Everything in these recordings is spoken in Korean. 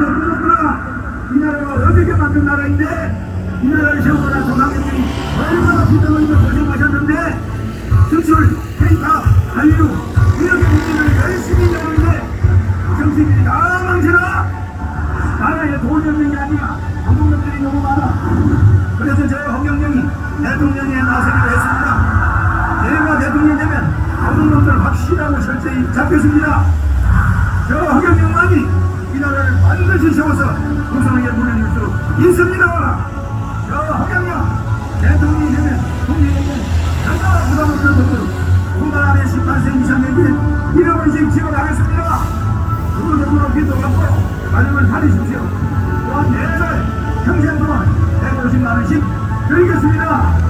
이 나라가 어떻게 만든 나라인데 이 나라를 세우거나 조상님들이 얼마나 비등을 고생하셨는데 수출, 페이파, 한류 이렇게 문제를 열심히 내는데 정치인들이 다 망쳐라 나라에 돈이 없는 게 아니야 노동력들이 너무 많아 그래서 저 홍영영이 대통령에 나서기로 했습니다 내가 대통령이 되면 노동력들 확실하고 철저히 잡겠습니다. 저 허경영만이 이 나라를 반드시 세워서 우선하게 보내줄 수 있습니다. 저 허경영 대통령이 되면 국민에게 전혀 부담 없는 돈으로 5만 안에 18세 이상에게 1억 원씩 지원하겠습니다. 그 정도로 기도하고 가정을 살리십시오. 또한 매달 평생 동안 150만 원씩 드리겠습니다. 결국마다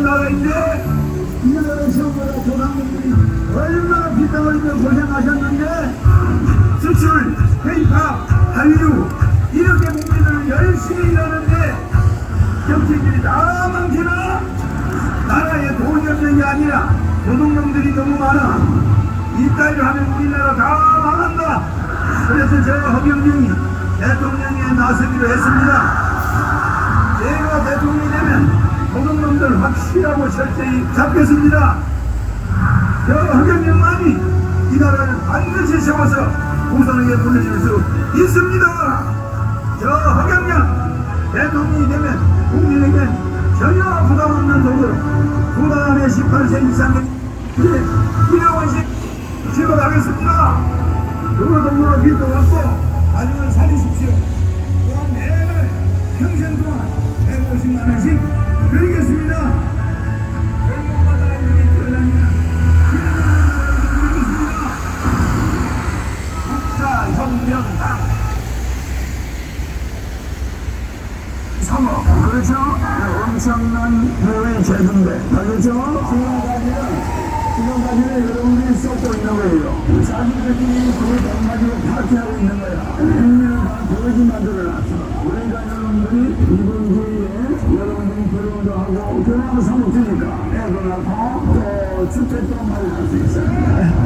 만든 나라인데 이 나라를 세우거나 조상님들이 얼마나 비땀 흘리며 고생하셨는데 수출, 페이파, 한류 이렇게 국민을 열심히 일하는데 정치인들이 다 망치나? 나라에 돈이 없는 게 아니라 노동력들이 너무 많아. 이 따위를 하면 우리나라 다 망한다. 그래서 저 허경영이 대통령에 나서기로 했습니다. 내가 대통령이 되면 확실하고 철저히 잡겠습니다 저 허경영만이 이 나라를 반드시 세워서 우선하게 보내줄 수 있습니다 저 허경영 대통령이 되면 국민에게 전혀 부담 없는 돈으로 부담의 18세 이상의 1억 원씩 지원하겠습니다. 그거 돈으로 빚도 갚고 가정을 살리십시오. 또한 매달 평생 동안 150만 원씩 드리겠습니다. 3억. 그렇죠? 엄청난 묘의 제도인데 그렇죠? 지금까지는 지금까지는 여러분들이 쏟고 있는 거예요. 자기들끼리 그돈 가지고 파티하고 있는 거야. 국민을 다 거지 만들어놨어 그러니까 여러분들이 이번 기회에 여러분들이 결혼도 하고 결혼하면 3억 주니까. 애도 낳고 또 주택도 마련할 수 있어요?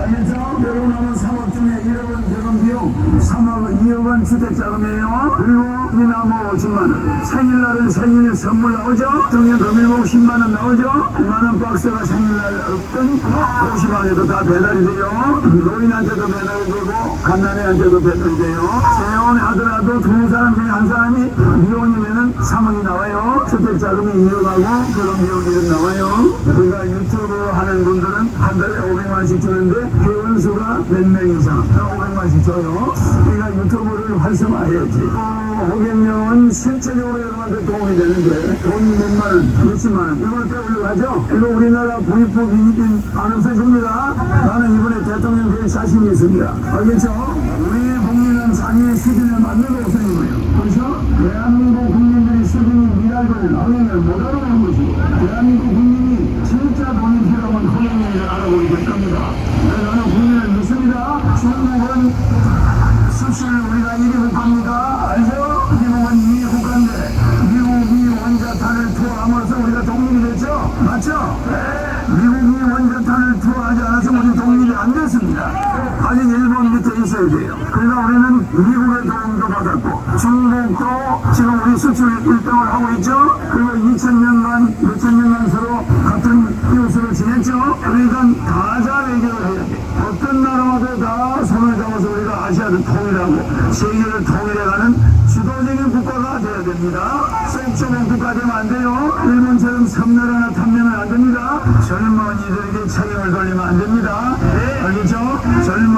알겠죠? 결혼하면 3억 중에 1억은 결혼 비용 3억 2억은 주택 자금이에요. 그리고 미나무 50만 원 생일날은 생일 선물 나오죠? 정년 금일목 10만 원 나오죠? 9만 원 박스가 생일날 없던 50만 원에도 다 배달이 돼요. 노인한테도 배달이 되고 갓난애한테도 배달이 돼요. 재혼하더라도 두 사람 중에 한 사람이 미혼이면은 3억이 나와요. 주택 자금이 2억하고 결혼 비용이 1억 나와요. 그러니까 유튜브 하는 분들은 한 달에 500만원씩 주는데 회원수가 몇 명 이상? 500만원씩 줘요. 그러니까 유튜브를 활성화해야지. 어, 호갱령은 실제적으로 여러분한테 도움이 되는데 돈 몇만 원, 몇십만 원? 이걸 하죠? 이거 우리나라 부익부 비니빈 안 없어집니다. 나는 이번에 대통령 될 자신이 있습니다. 알겠죠? 우리 국민은 자기 수준에 맞는 우선이고요. 그래서 대한민국 국민들이 수준이 미랄을 나누면 못 알아보는 것이고 대한민국 국민이 될 겁니다 그래서 나는 국민을 믿습니다 중국은 수출 우리가 1위 국가입니다. 알죠? 미국은 2위 국가인데 미국이 원자탄을 투하함으로써 우리가 독립이 됐죠? 맞죠? 미국이 원자탄을 투하하지 않아서 우리 독립이 안 됐습니다. 아직 일본 밑에 있어야 돼요. 그러니까 우리는 미국의 도움도 받았고 중국도 지금 우리 수출 1등을 하고 있죠? 그리고 2000년간, 몇천 년간 서로 같은 이웃으로 지냈죠? 그러니까 다자 외교를 해야 돼. 어떤 나라와도 다 손을 잡아서 우리가 아시아를 통일하고 세계를 통일해가는 주 주도적인 국가가 되어야 됩니다. 쏙좁은 국가 되면 안 돼요. 일본처럼 섬나라나 탐내면 안 됩니다. 젊은이들에게 책임을 돌리면 안 됩니다. 알겠죠? 젊은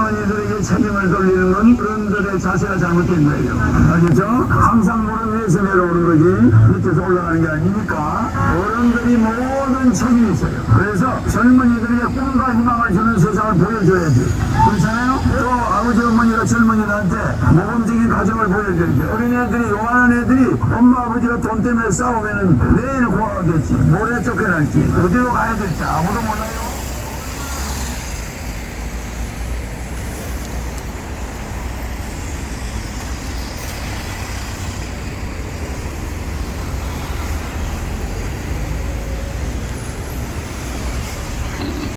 책임을 돌리는 건 어른들의 자세가 잘못된 거예요. 알겠죠? 항상 무릎 위에서 내려오는 거지 밑에서 올라가는 게 아니니까 어른들이 모든 책임이 있어요. 그래서 젊은이들에게 꿈과 희망을 주는 세상을 보여줘야지. 그렇잖아요? 또 아버지 어머니가 젊은이들한테 모범적인 가정을 보여줘야지. 어린애들이 요만한 애들이 엄마 아버지가 돈 때문에 싸우면은 내일 고아가 됐지. 모레 쫓겨날지. 어디로 가야 될지 아무도 몰라요.